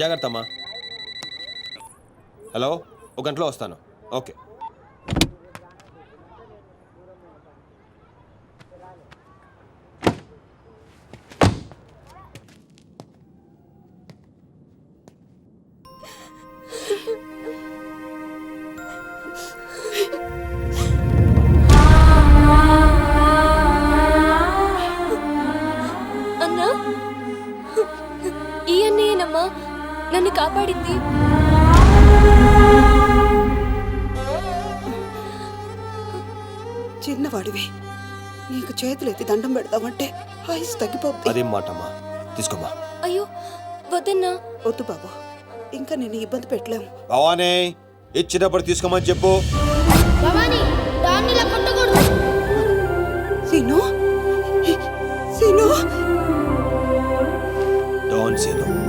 జాగ్రత్త అమ్మా. హలో ఒక గంటలో వస్తాను. ఓకే. నీకు చేతులెత్తి దండం పెడదామంటే ఆయుస్ తగ్గిపోద్ది. అదేం మాట అమ్మా తీసుకోమ్మా. అయ్యో వద్దన్నా. వద్దు బాబు. ఇంకా నేను ఇబ్బంది పెట్టలేము. భవానీ ఇచ్చినప్పుడు తీసుకోమని చెప్పు. భవానీ దాన్ని ఇలా కొట్టకూడదు. సీను? సీను? డోన్ సీను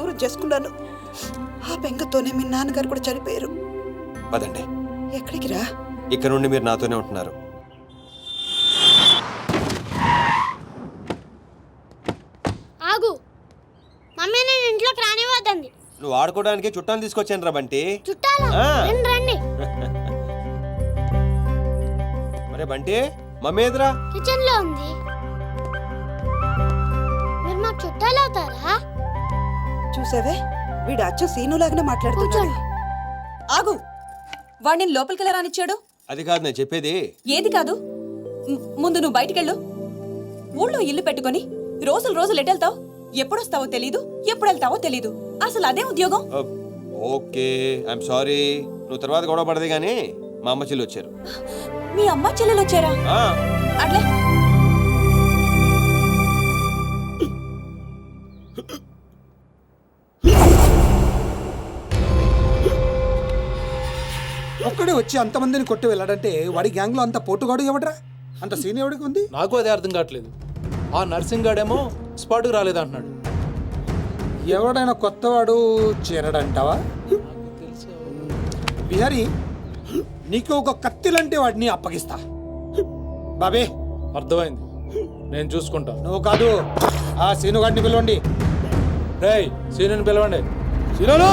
దూరం చేసుకున్నాను ఆ బెంగతోనే మీ నాన్నగారు కూడా చనిపోయారు. పదండి. ఎక్కడికి రా? ఇక్కడ నుండి మీరు నాతోనే ఉంటున్నారు. ఆగు. మమ్మీ నేను ఇంట్లోకి రానివ్వద్దండి నువ్వు ఆడుకోవడానికి చుట్టాలు తీసుకొచ్చాను రా బంటి. చుట్టాలా? ఆ. రండి రండి. మరే బంటి మమ్మీ ఎదురా కిచెన్లో ఉంది. చూసావే? వీడు అచ్చ సీనులాగానే మాట్లాడుతున్నాడు. కూర్చోండి. ఆగు. వాడిని లోపలికి రానిచ్చాడు? అది కాదు నేను చెప్పేది. ఏది కాదు? ముందు నువ్వు బయటికెళ్ళు. ఊళ్ళో ఇల్లు పెట్టుకొని రోజులు రోజులు ఎటెళ్తావు ఎప్పుడొస్తావో తెలీదు ఎప్పుడు వెళ్తావో తెలీదు. అసలు అదే ఉద్యోగం? Okay I'm sorry. నువ్వు తర్వాత గొడవ పడదు కానీ మా అమ్మ చెల్లి వచ్చారు. మీ అమ్మ చెల్లెలు వచ్చారా? ఆ, అట్లే. వచ్చి అంతమందిని కొట్టి వెళ్ళాడంటే వాడి గ్యాంగ్లో అంత పోటుగాడు ఎవడరా? అంత సీన్ ఎవడికి ఉంది? నాకు అదే అర్థం కావట్లేదు. ఆ నర్సింగ్ గాడేమో స్పాట్కి రాలేదంటున్నాడు. ఎవడైనా కొత్తవాడు చేరడంటావా? బిహారీ నీకు ఒక కత్తిలంటే వాడిని అప్పగిస్తా. బాబే. అర్థమైంది. నేను చూసుకుంటా. నువ్వు కాదు ఆ సీనుగాడిని పిలవండి. రేయ్ సీనియర్ని పిలవండి. సీనియరు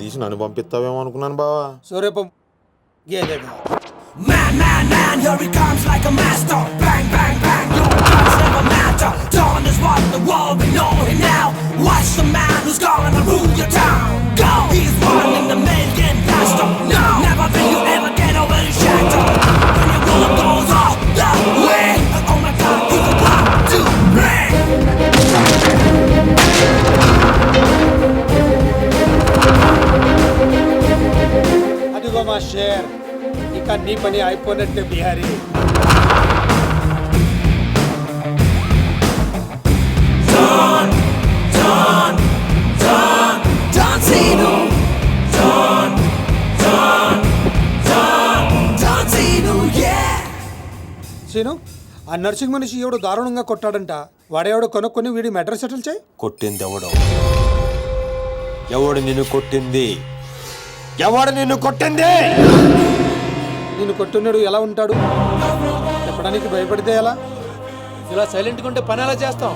తీసి నన్ను పంపిస్తావేమో అనుకున్నాను బావా సూర్యపం గేదెగా Man, man, man, here he comes like a master. Bang, bang, bang, your guns never matter. Dawn is what the world we know him now. Watch the man who's gonna rule your town. Go! He's one in the million blaster. No! Never will you ever get over his shadow. When your world goes off share ఇక నీ పని అయిపోయినట్టే Bihari. Scene ఆ nursing మనిషి ఎవడు దారుణంగా కొట్టాడంట. వాడేవాడు కొనుక్కొని వీడి మెడ్రస్ సెటిల్ చేయి. కొట్టింది ఎవడు? ఎవడు నిన్ను కొట్టింది? ఎవడు నిన్ను కొట్టింది? నిన్ను కొట్టున్నాడు ఎలా ఉంటాడు? చెప్పడానికి భయపడితే ఎలా? ఇలా సైలెంట్గా ఉంటే పని ఎలా చేస్తాం?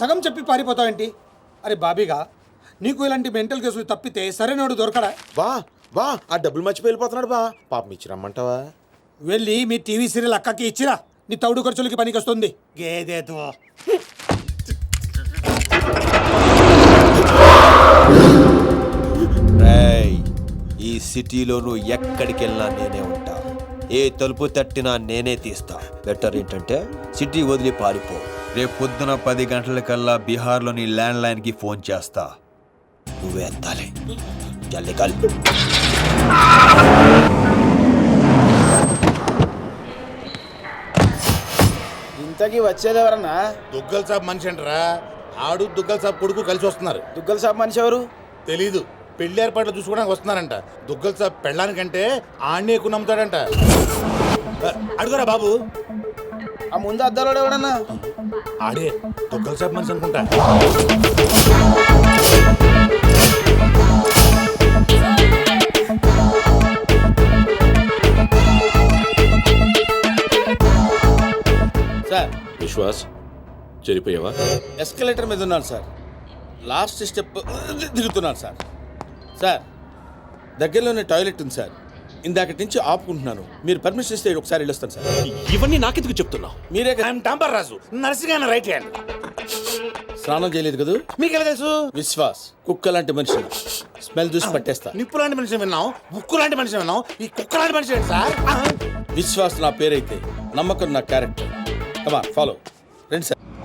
సగం చెప్పి పారిపోతావేంటి అరే బాబీగా నీకు ఇలాంటి మెంటల్ కేసులు తప్పితే సరైనోడు దొరకడా? బా బా ఆ డబ్బులు మర్చిపోయి వెళ్ళిపోతున్నాడు బా. పాపం ఇచ్చి రమ్మంటావా? వెళ్ళి మీ టీవీ సీరియల్ అక్కకి ఇచ్చిరా. నీ తౌడు ఖర్చులకి పనికి వస్తుంది ఈ సిటీలో నువ్వు ఎక్కడికి వెళ్ళినా నేనే ఉంటా. ఏ తలుపు తట్టినా నేనే తీస్తా. బెటర్ ఏంటంటే సిటీ వదిలి పారిపో. రేపు పొద్దున పది గంటలకల్లా బీహార్లోని ల్యాండ్ లైన్కి ఫోన్ చేస్తా. నువ్వే ఎత్తాలి. జల్ది కల్. ఇంతకీ వచ్చేది ఎవరన్నా? దుగ్గల్ సాబ్ మనిషి అంటారా? ఆడు దుగ్గల్ సాబ్ కొడుకు కలిసి వస్తున్నారు. దుగ్గల సాబ్ మనిషి ఎవరు? తెలీదు. పెళ్ళి ఏర్పాట్లు చూసుకోవడానికి వస్తున్నారంట. దుగ్గల సాబ్ పెళ్ళానికంటే ఆడిని ఎక్కువ నమ్ముతాడంట. అడుగురా బాబు. ఆ ముందు అద్దాలో ఎవడన్నా? ఆడే దుగ్గల సాబ్ మనిషి అనుకుంటా. సార్. విశ్వాస్ చెరిపోయావా? ఎస్కలేటర్ మీద ఉన్నాను సార్. లాస్ట్ స్టెప్ దిగుతున్నాను సార్. సార్ దగ్గరలోనే టాయిలెట్ ఉంది సార్. ఇందాకటి నుంచి ఆపుకుంటున్నాను. మీరు పర్మిషన్ ఇస్తే ఒకసారి వెళ్ళొస్తాను సార్. ఇవన్నీ నాకెందుకు చెప్తున్నావు? మీరే టాంబర్ రాజు. Narsing right hand. స్నానం చేయలేదు కదా? మీకు ఎలా తెలుసు? విశ్వాస్ కుక్క లాంటి మనిషి స్మెల్ చూసి పట్టేస్తా. నిప్పు లాంటి మనిషి విన్నాం ఉక్కు లాంటి మనిషి విన్నాం ఈ కుక్క లాంటి మనిషి సార్? విశ్వాస్ నా పేరైతే నమ్మకం నా క్యారెక్టర్. కమా ఫాలో రండి సార్.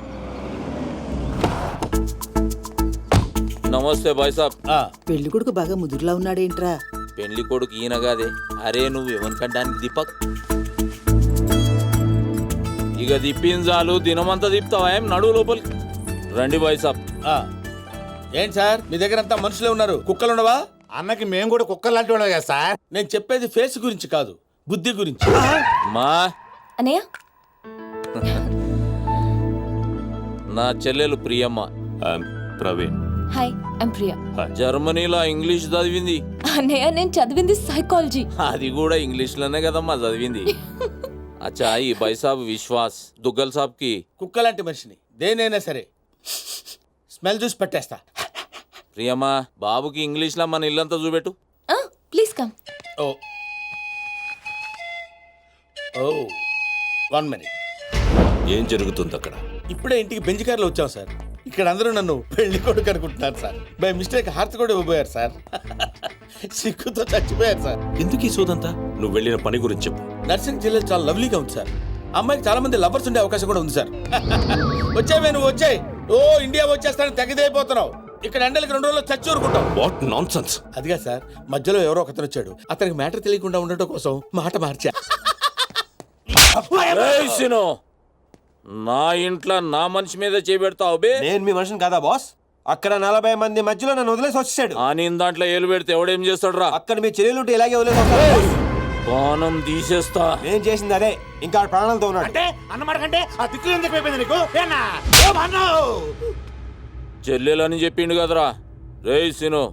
నమస్తే బాయ్ సాబ్ ఆ, పెళ్ళి కొడుకు బాగా ముదురులా ఉన్నాడేంట్రా? పెళ్ళి కొడుకు ఈయన కాదే. అరే నువ్వు ఎవరికంటానికి దీపక్ ఇక దిప్పింది చాలు దినమంతా దిప్తావా ఏం? నడువు లోపలికి. రండి బాయ్ సాబ్ ఆ. ఏంటి సార్? మీ దగ్గర అంతా మనుషులే ఉన్నారు. కుక్కలు ఉండవా అన్నకి మేము కూడా కుక్క లాంటి వాళ్ళం కదా సార్. నేను చెప్పేది ఫేస్ గురించి కాదు బుద్ధి గురించి. మా? అన్నయ్య? నా చెల్లెలు ప్రియమ్మ. ప్రవీణ్. హాయ్ ఐమ్ ప్రియా జర్మనీలో ఇంగ్లీష్ చదివింది. అన్నయ్య నేను చదివింది సైకాలజీ అది కూడా ఇంగ్లీష్లోనే కదమ్మా చదివింది. అచ్చా ఈ బాయ్ సాబ్ విశ్వాస్ దుగ్గల్ సాబ్కి కుక్క లాంటి మనిషిని దేనైనా సరే. స్మెల్ చూసి పట్టేస్తా. ప్రియమ్మ బాబుకి ఇంగ్లీష్లో మన ఇల్లంతా చూపెట్టు. Please come oh. Oh one minute. ఏం జరుగుతుంది అక్కడ ఇప్పుడే ఇంటికి బెంచ్ కార్లో వచ్చాం సార్. ఇక్కడ అందరూ నన్ను పెళ్ళి కొడుకు అనుకుంటున్నారు సార్. బై మిస్టేక్ హార్ట్ కూడా ఇవ్వబోయారు సార్. సిగ్గుతో చచ్చిపోయారు సార్. ఎందుకు ఈ సోదంతా? నువ్వు వెళ్ళిన పని గురించి చెప్పు. నర్సింగ్ జిల్లా చాలా లవ్లీగా ఉంది సార్. అమ్మాయికి చాలా మంది లవర్స్ ఉండే అవకాశం కూడా ఉంది సార్. వచ్చావే నువ్వు వచ్చాయి. ఓ ఇండియా వచ్చేస్తానని తెగదైపోతున్నావు. ఇక్కడ ఎండలకి రెండు రోజులు చచ్చి ఊరుకుంటాం వాట్ నాన్ సెన్స్ అదిగా సార్ మధ్యలో ఎవరో ఒకతను వచ్చాడు. అతనికి మ్యాటర్ తెలియకుండా ఉండటం కోసం మాట మార్చా. నా ఇంట్లో నా మనిషి మీద చేపెడతావు బే. నేను మీ మనిషిని కాదా బాస్? అక్కడ నలభై మంది మధ్యలో నన్ను వదిలేసి వచ్చేసాడు. ఆ నేను దాంట్లో ఏలు పెడితే ఎవడేం చేస్తాడు రా అక్కడ మీ చెల్లెలు ఉంటే ఇలాగే వదిలేసి వస్తాడు పానం తీసేస్తా. నేను చేసింది అదే. ఇంకా ఆడు ప్రాణాలతో ఉన్నాడు. అంటే అన్నమాట కంటే ఆ దిక్కులు ఎందుకు అయిపోయింది నీకు? ఏనా? ఓ మన్నో చెల్లెలని చెప్పిండు కదరా. రేయ్ సిను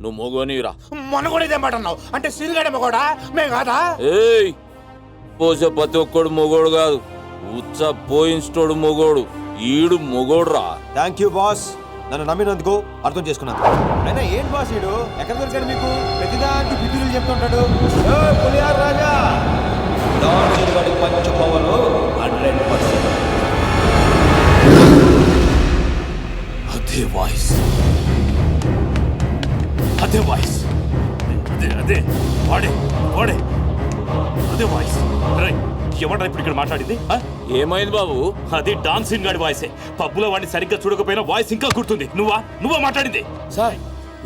నువ్వు మొగోనిరా మొన్న కూడా ఇదే మాట అన్నావు. అంటే సీరుగాడే కూడా మేము కాదా? ఏయ్! పోసే ప్రతి ఒక్కడు మొగోడు కాదు. ఉచ్చ పోయించోడు మొగోడు. ఈడు మొగోడు రా థ్యాంక్ యూ బాస్ నన్ను నమ్మినందుకు అర్థం చేసుకున్నందుకు అయినా ఏంటి బాస్ వీడు ఎక్కడ దొరికాడు మీకు? ప్రతిదానికి బిడ్డలు చెప్తుంటాడు. "ఏయ్, పులిహార రాజా! చెరుగడి పంచు పవర్ హండ్రెడ్ పర్సెంట్. అదే వాయిస్. అదే వాయిస్. అదే అదే. వాడే వాడే. అదే వాయిస్. రై ఎవడ్రా ఇప్పుడు ఇక్కడ మాట్లాడింది? ఏమైంది బాబు? అది డాన్సింగ్ గాడి వాయిసే. పబ్బులో వాడిని సరిగ్గా చూడకపోయినా వాయిస్ ఇంకా గుర్తుంది. నువ్వా? నువ్వా మాట్లాడింది? సార్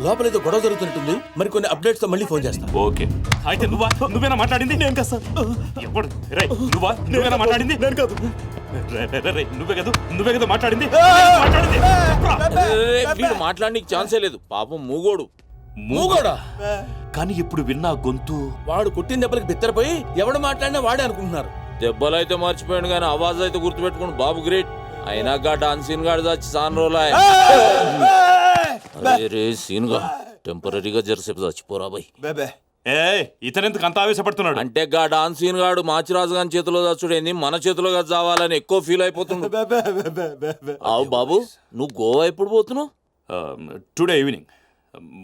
లోపల ఏదో గొడవ జరుగుతున్నట్టుంది. మరి కొన్ని అప్డేట్స్తో మళ్ళీ ఫోన్ చేస్తా. ఓకే. అయితే నువ్వా? నువ్వేనా మాట్లాడింది? నేను కదా సార్. ఎవడు? రే నువ్వా? నువ్వేనా మాట్లాడింది? నేను కాదు. నువ్వే కదా? నువ్వే కదా మాట్లాడింది? మాట్లాడింది? వీడు మాట్లాడడానికి ఛాన్సే లేదు. పాపం మూగోడు. మూగోడా? కానీ ఇప్పుడు విన్నా గొంతు. వాడు కొట్టిన దెబ్బలకి బిత్తరపోయి ఎవడు మాట్లాడినా వాడే అనుకుంటున్నారు. దెబ్బలైతే మర్చిపోయాడు కానీ ఆవాజ్ అయితే గుర్తుపెట్టుకోండి బాబు గ్రేట్. అయినా గా డాన్సీన్ గాడు చచ్చి సాన్ అరే రే సీన్గా. టెంపరీగా జరసేపు చచ్చిపోరా బాయ్. ఏ ఇతనెందుకు అంత ఆవేశపడుతున్నాడు? అంటే గా డాన్సీన్ గాడు మాచిరాజు గారి చేతిలో చచ్చుడేంది మన చేతిలో కదా చావాలని ఎక్కువ ఫీల్ అయిపోతుండు. అవు బాబు నువ్వు గోవా ఎప్పుడు పోతున్నావు? టుడే ఈవినింగ్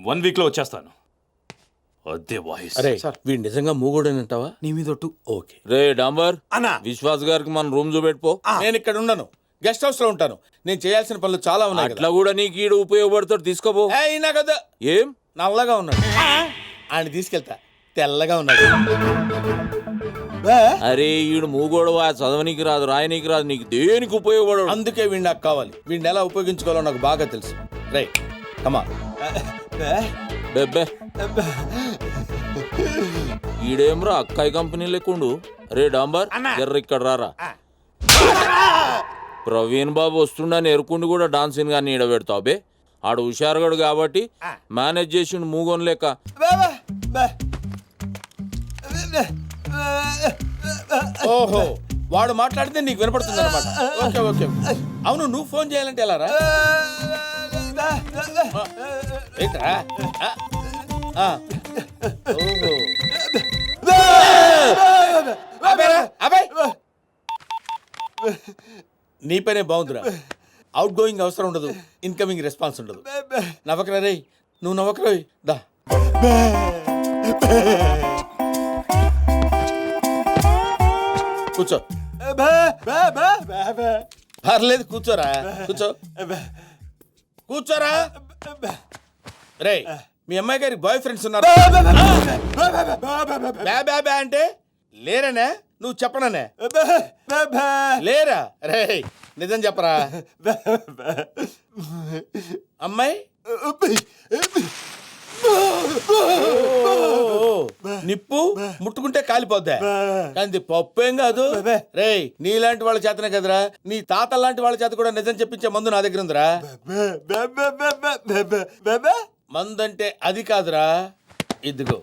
వన్ వీక్లో వచ్చేస్తాను. అదే వాయిస్. అరే వీడు నిజంగా మూగోడని అంటావా నీ మీద ఓకే. రే డాంబర్ అన్నా. విశ్వాస్ గారికి మన రూమ్ చూపెట్టుకో. నేను ఇక్కడ ఉండను. గెస్ట్ హౌస్లో ఉంటాను. నేను చేయాల్సిన పనులు చాలా ఉన్నాయి అట్లా కూడా నీకు ఈడు ఉపయోగపడతాడు. ఏయ్, ఈయన కదా. ఏం? నల్లగా ఉన్నాడు. ఆయన తీసుకెళ్తా. తెల్లగా ఉన్నాడు. అరే ఈడు మూగోడవా చదవనీకి రాదు రాయనీకి రాదు. నీకు దేనికి ఉపయోగపడడు? అందుకే వీడు నాకు కావాలి. వీడిని ఎలా ఉపయోగించుకోవాలో నాకు బాగా తెలుసు. రైట్ కమా ఈడేమ్రా అక్కాయి కంపెనీ లెక్కుండు రే డాంబర్. ఎర్ర ఇక్కడ రారా. ప్రవీణ్ బాబు వస్తుండని ఎరుకుండి కూడా డాన్సింగ్ గాని ఈడ పెడతావు బే. ఆడు హుషారుగాడు కాబట్టి మేనేజ్ చేసిండు మూగోన్ లెక్క. ఓహో వాడు మాట్లాడితే నీకు వినపడుతుంది అనమాట ఓకే ఓకే. అవును నువ్వు ఫోన్ చేయాలంటే ఎలా రా? ఏంట్రా. ఓహో అబ్బాయి. నీ పనే బాగుందిరా. అవుట్ గోయింగ్ అవసరం ఉండదు. ఇన్కమింగ్ రెస్పాన్స్ ఉండదు. నవ్వకరా రే నువ్వు నవ్వకరా దా. కూర్చో. పర్లేదు కూర్చోరా. కూర్చో. కూర్చోరా. రే మీ అమ్మాయి గారికి బాయ్ ఫ్రెండ్స్ ఉన్నారు. బ్యా బ్యా బ్యా అంటే లేరనే? నువ్వు చెప్పననే? లేరా? రే నిజం చెప్పరా? అమ్మాయి? నిప్పు ముట్టుకుంటే కాలిపోద్దా కానీ పప్పు ఏం కాదు రే నీలాంటి వాళ్ళ చేతనే కదరా నీ తాత లాంటి వాళ్ళ చేత కూడా నిజం చెప్పించే మందు నా దగ్గర ఉందిరా మందు అంటే అది కాదురా ఇదిగో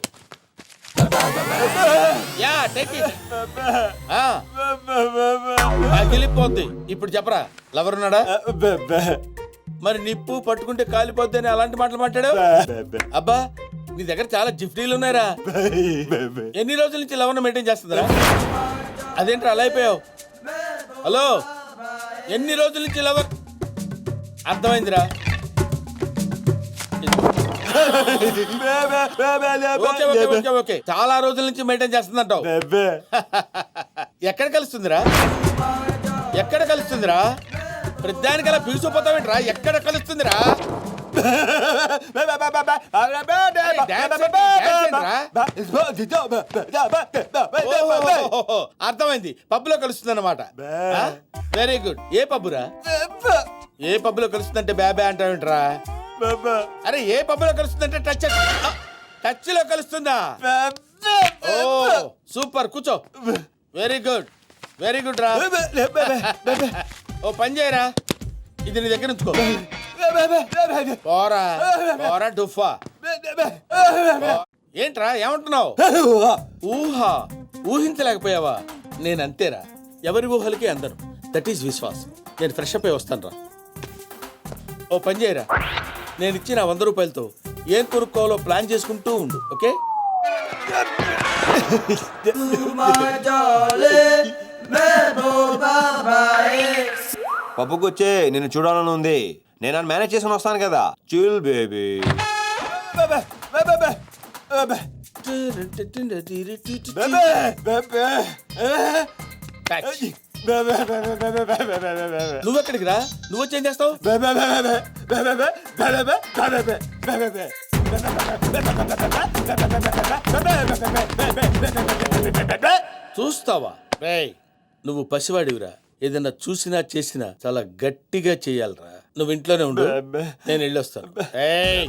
యా టేక్ ఇట్ పగిలిపోద్ది ఇప్పుడు చెప్పరా లవర్ ఉన్నాడా మరి నిప్పు పట్టుకుంటే కాలిపోద్ది అని అలాంటి మాటలు మాట్లాడావు? అబ్బా నీ దగ్గర చాలా జిఫ్టీలు ఉన్నాయరా. ఎన్ని రోజుల నుంచి లవర్ మెయింటైన్ చేస్తుందిరా? అదేంట్రా అలా అయిపోయావు? హలో ఎన్ని రోజుల నుంచి లవర్ అర్థమైందిరా. ఓకే చాలా రోజుల నుంచి మెయింటైన్ చేస్తుందంటావు. ఎక్కడ కలుస్తుందిరా? ఎక్కడ కలుస్తుందిరా? ప్రతిదానికి అలా బిగుసిపోతావేంట్రా ఎక్కడ కలుస్తుందిరా. అర్థమైంది. పబ్బులో కలుస్తుంది అనమాట వెరీ గుడ్ ఏ పబ్బురా? ఏ పబ్బులో కలుస్తుందంటే బ్యాబే అంటావేంట్రా? అరే ఏ పబ్బులో కలుస్తుందంటే టచ్ టచ్లో కలుస్తుందా? ఓ సూపర్. కూర్చో. వెరీ గుడ్ వెరీ గుడ్ రా. ఓ పని చేయరా. ఇది నీ దగ్గర ఉంచుకో. పోరా పోరా డుఫా. ఏంట్రా ఏమంటున్నావు? ఊహ ఊహించలేకపోయావా? నేను అంతేరా ఎవరి ఊహలకి అందరు. That is Vishwas. నేను ఫ్రెష్ అప్ అయి వస్తాను రా ఓ పని చేయరా. నేను ఇచ్చిన వంద రూపాయలతో ఏం కొనుక్కోవాలో ప్లాన్ చేసుకుంటూ ఉండు ఓకే? పప్పుకొచ్చే నిన్ను చూడాలని ఉంది నేను నన్ను మేనేజ్ చేసుకుని వస్తాను కదా చిల్ బేబీ. నువ్వెక్కడికి రా నువ్వు వచ్చి ఏం చేస్తావు చూస్తావా నువ్వు పసివాడివిరా ఏదైనా చూసినా చేసినా చాలా గట్టిగా చేయాలిరా నువ్వు ఇంట్లోనే ఉండు నేను వెళ్ళొస్తాను ఏయ్.